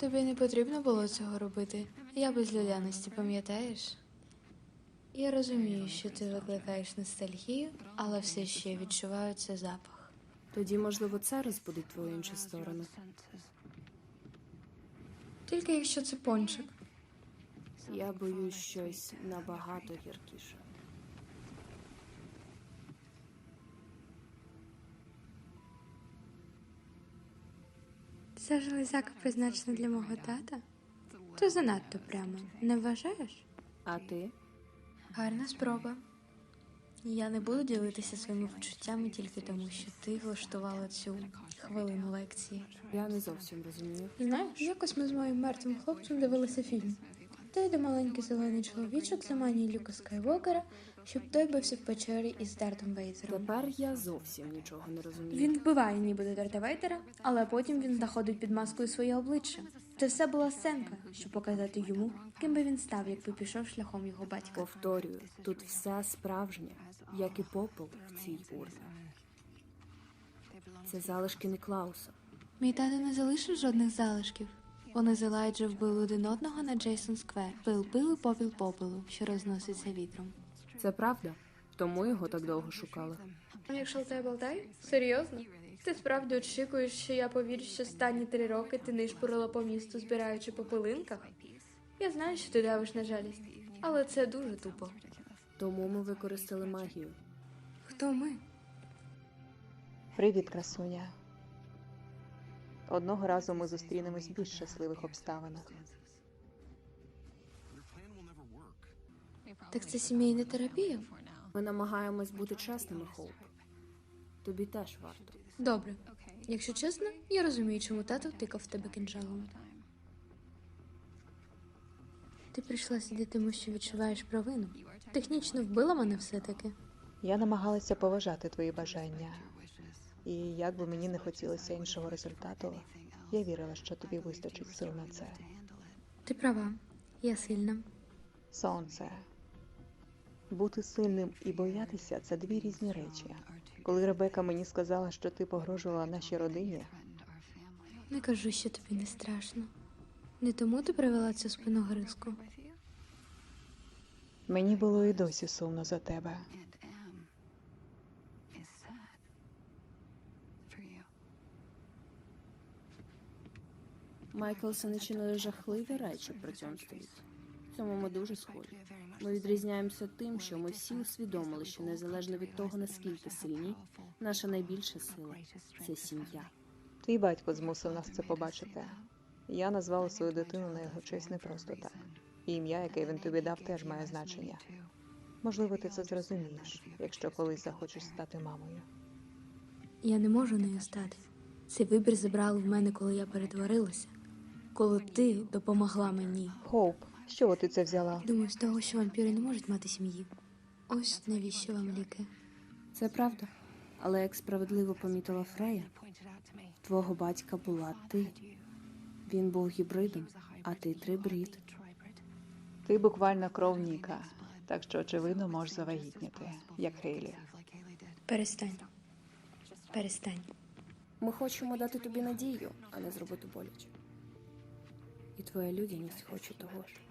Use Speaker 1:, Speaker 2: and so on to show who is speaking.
Speaker 1: Тобі не потрібно було цього робити. Я без людяності, пам'ятаєш? Я розумію, що ти викликаєш ностальгію, але все ще відчуваю цей запах.
Speaker 2: Тоді, можливо, це розбудить твою іншу сторону.
Speaker 1: Тільки якщо це пончик.
Speaker 2: Я боюсь щось набагато гіркіше.
Speaker 1: Ця железяка призначена для мого тата? То занадто прямо, не вважаєш?
Speaker 2: А ти?
Speaker 1: Гарна спроба. Я не буду ділитися своїми почуттями тільки тому, що ти влаштувала цю хвилину лекції.
Speaker 2: Я не зовсім розумію.
Speaker 1: Знаєш, якось ми з моїм мертвим хлопцем дивилися фільм. Йде маленький зелений чоловічок заманює Люка Скайвокера, щоб той бився в печері із Дартом Вейзером.
Speaker 2: Тепер я зовсім нічого не розумію.
Speaker 1: Він вбиває нібито Дарта Вейдера, але потім він знаходить під маскою своє обличчя. Це все була сценка, щоб показати йому, ким би він став, якби пішов шляхом його батька.
Speaker 2: Повторюю, тут все справжнє, як і попел в цій урні. Це залишки Ніклауса.
Speaker 1: Мій тато не залишив жодних залишків. Вони з Елайджа вбили один одного на Джейсон Сквер. Пил пилу, попіл попелу, що розноситься вітром.
Speaker 2: Це правда? Тому його так довго шукали.
Speaker 1: Як шалтай болтай? Серйозно? Ти справді очікуєш, що я повірю, що останні три роки ти нишпорила по місту, збираючи по пилинках? Я знаю, що ти давиш на жалість, але це дуже тупо.
Speaker 2: Тому ми використали магію.
Speaker 1: Хто ми?
Speaker 3: Привіт, красуня. Одного разу ми зустрінемось в більш щасливих обставинах.
Speaker 1: Так це сімейна терапія?
Speaker 2: Ми намагаємось бути чесними, Хоуп. Тобі теж варто.
Speaker 1: Добре. Якщо чесно, я розумію, чому тато втикав в тебе кинджалом. Ти прийшла сюди, тому що відчуваєш провину. Технічно вбила мене все-таки.
Speaker 3: Я намагалася поважати твої бажання, і як би мені не хотілося іншого результату, я вірила, що тобі вистачить сил на це.
Speaker 1: Ти права, я сильна.
Speaker 3: Сонце. Бути сильним і боятися це дві різні речі. Коли Ребека мені сказала, що ти погрожувала нашій родині,
Speaker 1: Не кажу, що тобі не страшно. Не тому ти привела цю спиногризку.
Speaker 3: мені було і досі сумно за тебе.
Speaker 2: Майклсони чинили жахливі речі при цьому столітті. В цьому ми дуже схожі. Ми відрізняємося тим, що ми всі усвідомили, що незалежно від того, наскільки сильні, наша найбільша сила це сім'я.
Speaker 3: Твій батько змусив нас це побачити. Я назвала свою дитину на його честь не просто так. І ім'я, яке він тобі дав, теж має значення. Можливо, ти це зрозумієш, якщо колись захочеш стати мамою.
Speaker 1: Я не можу нею стати. Цей вибір забрали в мене, коли я перетворилася. Коли ти допомогла мені.
Speaker 3: Хоуп, з чого ти це взяла?
Speaker 1: Думаю, з того, що вампіри не можуть мати сім'ї. Ось навіщо вам ліки.
Speaker 2: Це правда. Але як справедливо помітила Фрея, твого батька була ти. Він був гібридом, а ти трибрід.
Speaker 3: Ти буквально кров Ніка, так що очевидно можеш завагітніти, як Хейлі.
Speaker 1: Перестань. Перестань.
Speaker 2: Ми хочемо дати тобі надію, а не зробити боляче. І твоя людяність хоче того ж.